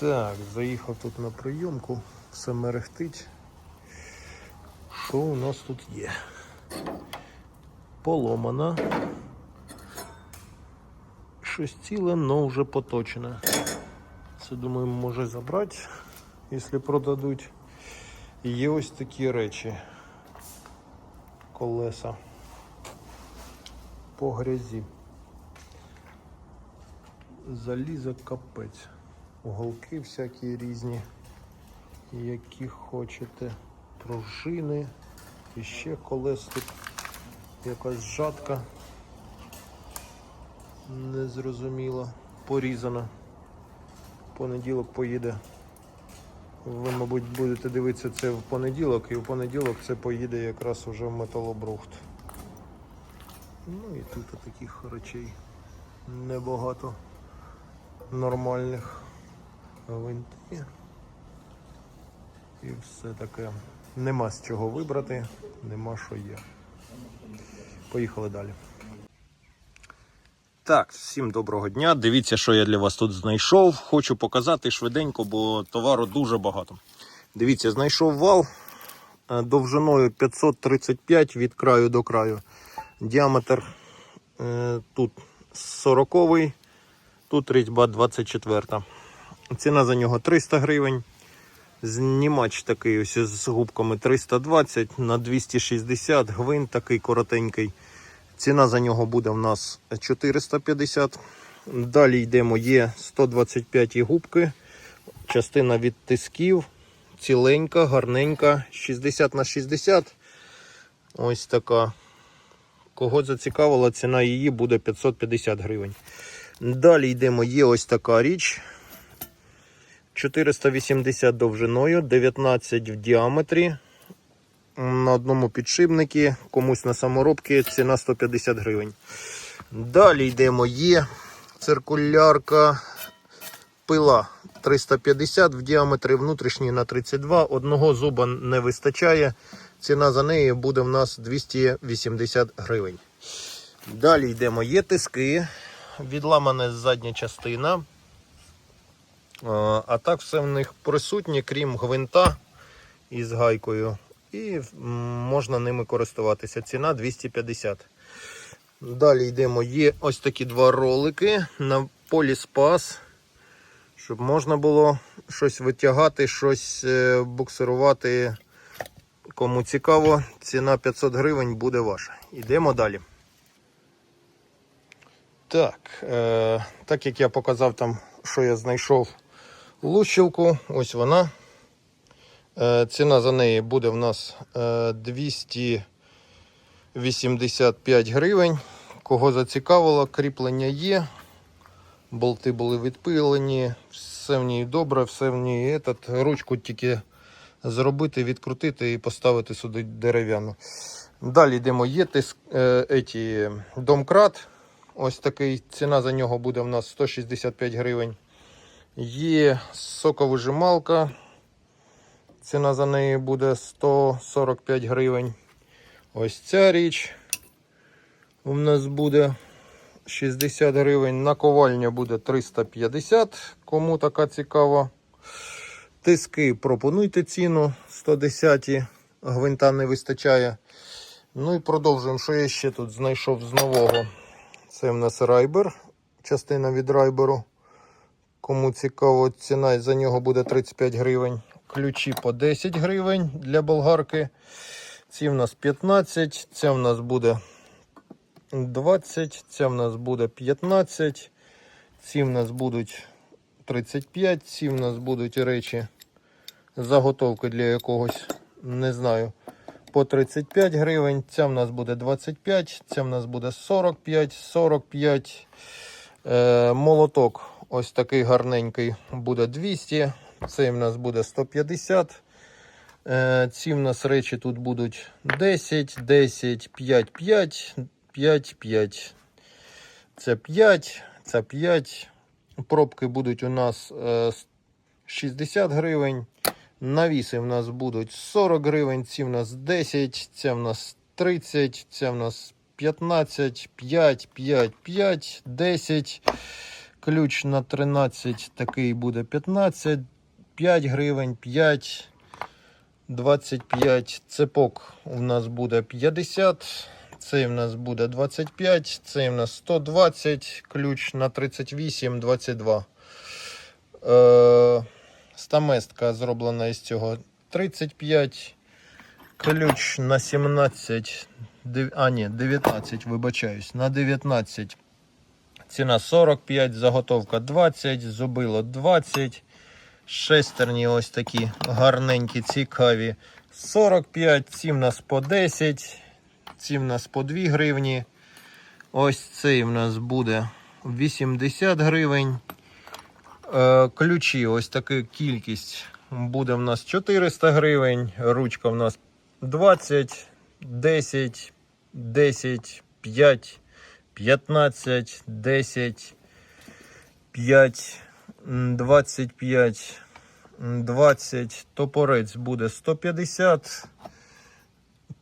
Так, заїхав тут на прийомку, все мерехтить. Що у нас тут є? Поломана. Щось ціле, но вже поточене. Це думаю, може забрати, якщо продадуть. Є ось такі речі. Колеса по грязі. Заліза капець. Уголки всякі різні, які хочете. Пружини. І ще колес тут якась жатка. Незрозуміло. Порізана. Понеділок поїде. Ви, мабуть, будете дивитися це в понеділок, і в понеділок це поїде якраз уже в металобрухт. Ну і тут таких речей небагато нормальних гвинти. І все таке. Нема з чого вибрати, нема що є. Поїхали далі. Так, всім доброго дня. Дивіться, що я для вас тут знайшов. Хочу показати швиденько, бо товару дуже багато. Дивіться, знайшов вал е, довжиною 535 від краю до краю. Діаметр е, тут 40 тут різьба 24. Ціна за нього 300 гривень. Знімач такий ось з губками 320 на 260 гвинт такий коротенький. Ціна за нього буде в нас 450. Далі йдемо, є 125 губки, частина від тисків, ціленька, гарненька, 60 на 60. Ось така. Кого зацікавила, ціна її буде 550 гривень. Далі йдемо, є ось така річ. 480 довжиною, 19 в діаметрі. На одному підшипнику, комусь на саморобки, ціна 150 гривень. Далі йдемо, є циркулярка пила 350 в діаметрі, внутрішній на 32. Одного зуба не вистачає. Ціна за неї буде в нас 280 гривень. Далі йдемо, є тиски, відламана задня частина. А так все в них присутнє, крім гвинта із гайкою. І можна ними користуватися. Ціна 250. Далі йдемо. Є ось такі два ролики на поліспас, щоб можна було щось витягати, щось е, буксирувати. Кому цікаво, ціна 500 гривень буде ваша. Йдемо далі. Так, е, так як я показав там, що я знайшов лущилку, ось вона. Е, ціна за неї буде в нас е, 285 гривень. Кого зацікавило, кріплення є. Болти були відпилені, все в ній добре, все в ній этот, ручку тільки зробити, відкрутити і поставити сюди дерев'яну. Далі йдемо, є тиск, е, домкрат. Ось такий ціна за нього буде в нас 165 гривень. Є соковижималка. Ціна за неї буде 145 гривень. Ось ця річ у нас буде 60 гривень. Наковальня буде 350, кому така цікава. Тиски пропонуйте ціну 110, гвинта не вистачає. Ну і продовжуємо, що я ще тут знайшов з нового. Це в нас райбер, частина від райберу. Кому цікаво, ціна за нього буде 35 гривень. Ключі по 10 гривень для болгарки. Ці в нас 15, ця в нас буде 20, ця в нас буде 15, ці в нас будуть 35, ці в нас будуть речі, заготовки для якогось, не знаю, по 35 гривень. Ця в нас буде 25, ця в нас буде 45, 45. Е, молоток ось такий гарненький буде 200. Цей в нас буде 150. Е, ці в нас речі тут будуть 10, 10, 5, 5, 5, 5. Це 5, це 5. Пробки будуть у нас е, 60 гривень. Навіси в нас будуть 40 гривень, ці в нас 10, ця в нас 30, ця в нас 15, 5, 5, 5, 10. Ключ на 13 такий буде 15, 5 гривень, 5, 25. Цепок у нас буде 50. Цей в нас буде 25, цей в нас 120, ключ на 38, 22. Е, стаместка зроблена із цього 35, ключ на 17, дев- а ні, 19, вибачаюсь, на 19. Ціна 45, заготовка 20, зубило 20. Шестерні ось такі гарненькі, цікаві. 45, ці в нас по 10, ці в нас по 2 гривні. Ось цей в нас буде 80 гривень. Е, ключі, ось така кількість. Буде в нас 400 гривень. Ручка в нас 20, 10, 10, 5, 15, 10, 5, 25, 20. Топорець буде 150,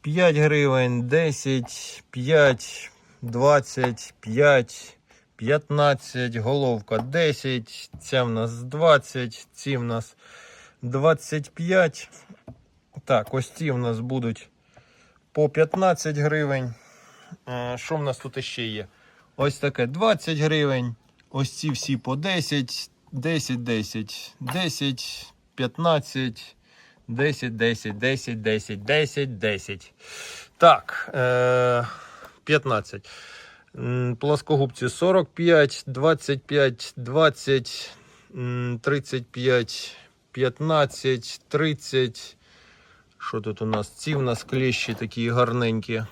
5 гривень, 10, 5, 20, 5, 15, головка 10, ця в нас 20, ці в нас 25. Так, ось ці в нас будуть по 15 гривень. Е, Що в нас тут іще є? Ось таке 20 гривень. Ось ці всі по 10, 10, 10, 10, 15, 10, 10, 10, 10, 10, 10. Так, е, 15. Плоскогубці 45, 25, 20, 35, 15, 30. Що тут у нас? Ці в нас клещі такі гарненькі.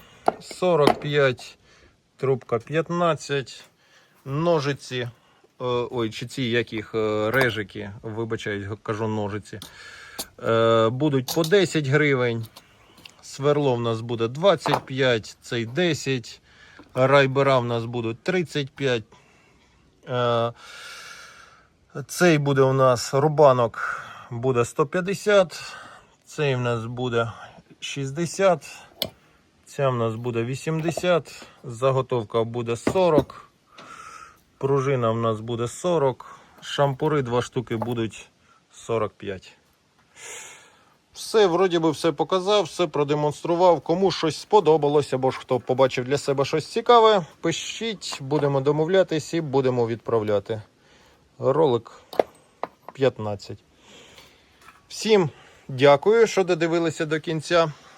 45, трубка 15, ножиці. е, Ой, чи ці яких е, режики, вибачаюсь, кажу ножиці. Е, Будуть по 10 гривень. Сверло в нас буде 25, цей 10. Райбера в нас будуть 35. Е, Цей буде у нас рубанок буде 150. Цей в нас буде 60. Ця в нас буде 80. Заготовка буде 40. Пружина в нас буде 40. Шампури два штуки будуть 45. Все, вроді би, все показав, все продемонстрував. Кому щось сподобалось, або ж хто побачив для себе щось цікаве, пишіть, будемо домовлятись і будемо відправляти. Ролик 15. Всім дякую, що додивилися до кінця.